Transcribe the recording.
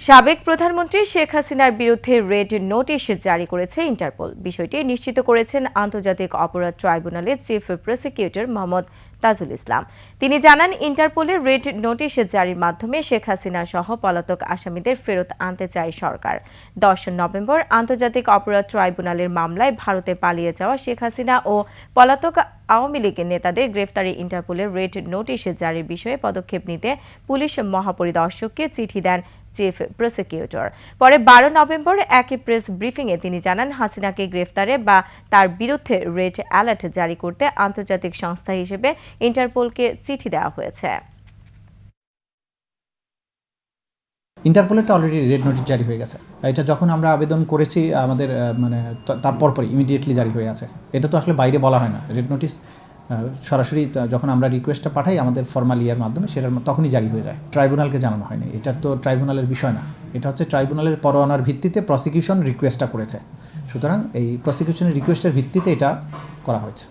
সাবেক প্রধানমন্ত্রী শেখ হাসিনার বিরুদ্ধে রেড নোটিশ জারি করেছে ইন্টারপোল। বিষয়টি নিশ্চিত করেছেন আন্তর্জাতিক অপরাধ ট্রাইব্যুনালের চিফ প্রসিকিউটর মোহাম্মদ তাজুল ইসলাম। তিনি জানান ইন্টারপোলের রেড নোটিশ জারির মাধ্যমে শেখ হাসিনা সহ পলাতক আসামিদের ফেরত আনতে চায় সরকার। দশ নভেম্বর আন্তর্জাতিক অপরাধ ট্রাইব্যুনালের মামলায় ভারতে পালিয়ে যাওয়া শেখ হাসিনা ও পলাতক আওয়ামী লীগের নেতাদের গ্রেফতারি ইন্টারপোলের রেড নোটিশ জারির বিষয়ে পদক্ষেপ নিতে পুলিশ মহাপরিদর্শককে চিঠি দেন চিফ প্রসিকিউটর। পরে বারো নভেম্বর একই প্রেস ব্রিফিংয়ে তিনি জানান, হাসিনাকে গ্রেফতারে বা তার বিরুদ্ধে রেড অ্যালার্ট জারি করতে আন্তর্জাতিক সংস্থা হিসেবে ইন্টারপোলকে চিঠি দেওয়া হয়েছে। ইন্টারপোলেরটা অলরেডি রেড নোটিশ জারি হয়ে গেছে। এটা যখন আমরা আবেদন করেছি, আমাদের মানে তা- তার পরপরই ইমিডিয়েটলি জারি হয়ে আছে। এটা তো আসলে বাইরে বলা হয় না। রেড নোটিশ সরাসরি যখন আমরা রিকোয়েস্টটা পাঠাই আমাদের ফর্মাল ইয়ার মাধ্যমে, সেটার তখনই জারি হয়ে যায়। ট্রাইব্যুনালকে জানানো হয়নি। এটা তো ট্রাইব্যুনালের বিষয় না। এটা হচ্ছে ট্রাইব্যুনালের পরোয়ানার ভিত্তিতে প্রসিকিউশন রিকোয়েস্টটা করেছে। সুতরাং এই প্রসিকিউশনের রিকোয়েস্টের ভিত্তিতে এটা করা হয়েছে।